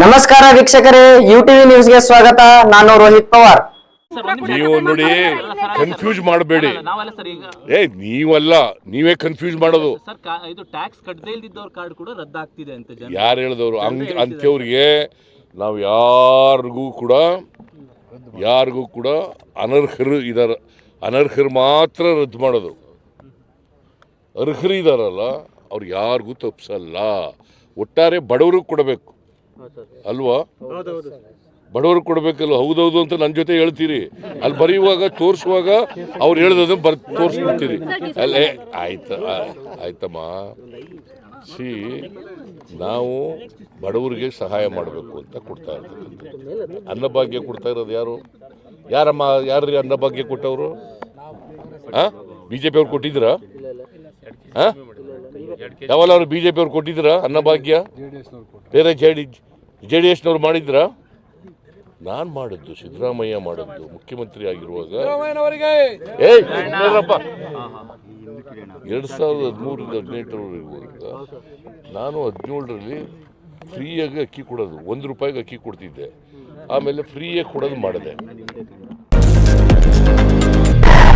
ನಮಸ್ಕಾರ ವೀಕ್ಷಕರೇ you TV ನ್ಯೂಸ್ಗೆ ಸ್ವಾಗತ. ನಾನು ರೋಹಿತ್ ಪವಾರ್. ನೀವು ನೋಡಿ ಕನ್ಫ್ಯೂಸ್ ಮಾಡಬೇಡಿ. ನಾವೆಲ್ಲ ಸರ್ ಏ ನೀವಲ್ಲ ನೀವೇ ಕನ್ಫ್ಯೂಸ್ ಮಾಡೋದು. ಸರ್ ಇದು ಟ್ಯಾಕ್ಸ್ ಕಟ್ಟದೇ ಇಲ್ದಿದ್ದವ್ರ ಕಾರ್ಡ್ ಕೂಡ ರದ್ದಾಗ್ತಿದೆ ಅಂತ ಜನ ಯಾರು ಹೇಳಿದವರು? ಹಂಗ್ ಅಂಥವ್ರಿಗೆ ನಾವು ಯಾರಿಗೂ ಕೂಡ ಯಾರಿಗೂ ಕೂಡ ಅನರ್ಹರು ಇದಾರ ಅನರ್ಹರು ಮಾತ್ರ ರದ್ದು ಮಾಡೋದು. ಅರ್ಹರು ಇದಾರಲ್ಲ ಅವ್ರು ಯಾರಿಗೂ ತಪ್ಪಿಸಲ್ಲ ಒಟ್ಟಾರೆ ಬಡವ್ರಿಗೆ ಕೊಡಬೇಕು. ಅಲ್ವಾ? ಬಡವರು ಕೊಡಬೇಕಲ್ಲ ಹೌದೌದು ಅಂತ ನನ್ನ ಜೊತೆ ಹೇಳ್ತೀರಿ. ಅಲ್ಲಿ ಬರೆಯುವಾಗ ತೋರಿಸುವಾಗ ಅವ್ರು ಹೇಳ್ದದ ಬರ್ ತೋರಿಸ್ಬಿಡ್ತೀರಿ. ಅಲ್ಲೇ ಆಯ್ತ ಆಯ್ತಮ್ಮ. ಸಿ ನಾವು ಬಡವರಿಗೆ ಸಹಾಯ ಮಾಡಬೇಕು ಅಂತ ಕೊಡ್ತಾ ಇರ್ತಕ್ಕಂಥ ಅನ್ನಭಾಗ್ಯ ಕೊಡ್ತಾ ಇರೋದು ಯಾರು? ಯಾರಮ್ಮ ಯಾರ್ರಿ ಅನ್ನಭಾಗ್ಯ ಕೊಟ್ಟವರು? ಹಾಂ ಬಿ ಜೆ ಪಿ ಅವ್ರು ಕೊಟ್ಟಿದ್ದೀರಾ? ಹಾಂ ಯಾವಲ್ಲ ಅವ್ರು ಬಿ ಜೆ ಪಿ ಅವ್ರು ಕೊಟ್ಟಿದ್ದೀರಾ ಅನ್ನಭಾಗ್ಯ? ಬೇರೆ ಜೆ ಡಿ ಜೆ ಡಿ ಎಸ್ನವ್ರು ಮಾಡಿದ್ರಾ? ನಾನು ಮಾಡಿದ್ದು ಸಿದ್ದರಾಮಯ್ಯ ಮಾಡಿದ್ದು ಮುಖ್ಯಮಂತ್ರಿ ಆಗಿರುವಾಗ. ನೋಡ್ರಪ್ಪ ಎರಡು ಸಾವಿರದ ಹದಿಮೂರಿಂದ ಹದಿನೆಂಟರವರೆಗೆ ನಾನು ಹದಿನೇಳರಲ್ಲಿ ಫ್ರೀಯಾಗಿ ಅಕ್ಕಿ ಕೊಡೋದು ಒಂದು ರೂಪಾಯಿಗೆ ಅಕ್ಕಿ ಕೊಡ್ತಿದ್ದೆ. ಆಮೇಲೆ ಫ್ರೀಯಾಗಿ ಕೊಡೋದು ಮಾಡಿದೆ.